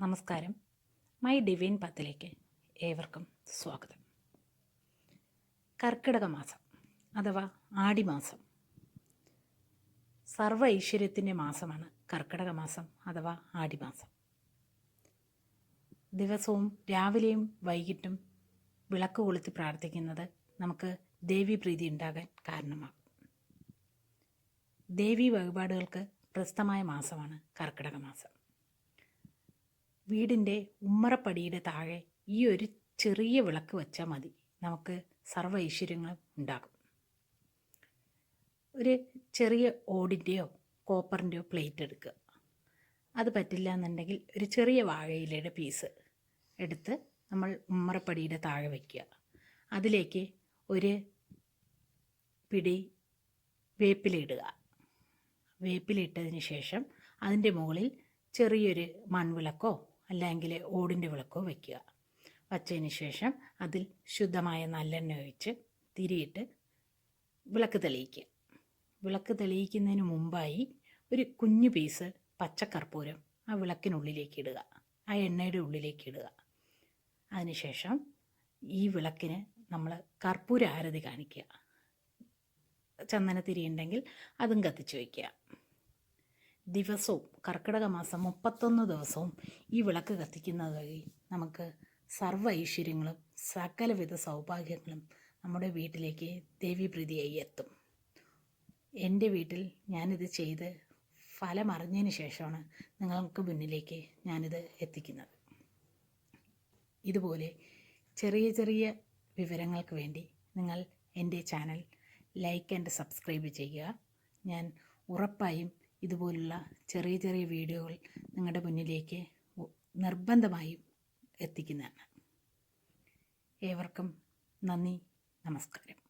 നമസ്കാരം. My divine പത്തിലേക്ക് ഏവർക്കും സ്വാഗതം. കർക്കിടക മാസം അഥവാ ആടിമാസം. സർവ ഐശ്വര്യത്തിന്റെ മാസമാണ് കർക്കിടക മാസം അഥവാ ആടിമാസം. ദിവസവും രാവിലെയും വൈകിട്ടും വിളക്ക് കൊളുത്തി പ്രാർത്ഥിക്കുന്നത് നമുക്ക് ദേവീപ്രീതി ഉണ്ടാകാൻ കാരണമാകും. ദേവി വഴിപാടുകൾക്ക് പ്രസ്തമായ മാസമാണ് കർക്കിടക മാസം വീടിന്റെ ഉമ്മറപ്പടിയുടെ താഴെ ഈ ഒരു ചെറിയ വിളക്ക് വെച്ചാൽ മതി. നമുക്ക് സർവ ഐശ്വര്യങ്ങളും ഉണ്ടാകും. ഒരു ചെറിയ ഓടിന്റെയോ കോപ്പറിന്റെയോ പ്ലേറ്റ് എടുക്കുക. അത് പറ്റില്ല എന്നുണ്ടെങ്കിൽ ഒരു ചെറിയ വാഴയിലയുടെ പീസ് എടുത്ത് നമ്മൾ ഉമ്മറപ്പടിയുടെ താഴെ വയ്ക്കുക അതിലേക്ക് ഒരു പിടി വേപ്പിലിടുക വേപ്പിലിട്ടതിന് ശേഷം അതിന്റെ മുകളിൽ ചെറിയൊരു മൺവിളക്കോ അല്ലെങ്കിൽ ഓടിന്റെ വിളക്കോ വയ്ക്കുക വച്ചതിന് ശേഷം അതിൽ ശുദ്ധമായ നല്ലെണ്ണ ഒഴിച്ച് തിരിയിട്ട് വിളക്ക് തെളിയിക്കുക. വിളക്ക് തെളിയിക്കുന്നതിന് മുമ്പായി ഒരു കുഞ്ഞു പീസ് പച്ചക്കർപ്പൂരം ആ വിളക്കിനുള്ളിലേക്ക് ഇടുക. ആ എണ്ണയുടെ ഉള്ളിലേക്ക് ഇടുക. അതിനുശേഷം ഈ വിളക്കിന് നമ്മൾ കർപ്പൂര ആരതി കാണിക്കുക. ചന്ദനത്തിരി ഉണ്ടെങ്കിൽ അതും കത്തിച്ച് വയ്ക്കുക. ദിവസവും കർക്കിടക മാസം മുപ്പത്തൊന്ന് ദിവസവും ഈ വിളക്ക് കത്തിക്കുന്നത് വഴി നമുക്ക് സർവ ഐശ്വര്യങ്ങളും സകലവിധ സൗഭാഗ്യങ്ങളും നമ്മുടെ വീട്ടിലേക്ക് ദേവീപ്രീതിയായി എത്തും. എന്റെ വീട്ടിൽ ഞാനിത് ചെയ്ത് ഫലം ഫലമറിഞ്ഞതിന് ശേഷമാണ് നിങ്ങൾക്ക് മുന്നിലേക്ക് ഞാനിത് എത്തിക്കുന്നത്. ഇതുപോലെ ചെറിയ ചെറിയ വിവരങ്ങൾക്ക് വേണ്ടി നിങ്ങൾ എന്റെ ചാനൽ ലൈക്ക് ആൻഡ് സബ്സ്ക്രൈബ് ചെയ്യുക. ഞാൻ ഉറപ്പായും ഇതുപോലുള്ള ചെറിയ ചെറിയ വീഡിയോകൾ നിങ്ങളുടെ മുന്നിലേക്ക് നിർബന്ധമായും എത്തിക്കുന്നതാണ്. ഏവർക്കും നന്ദി നമസ്കാരം.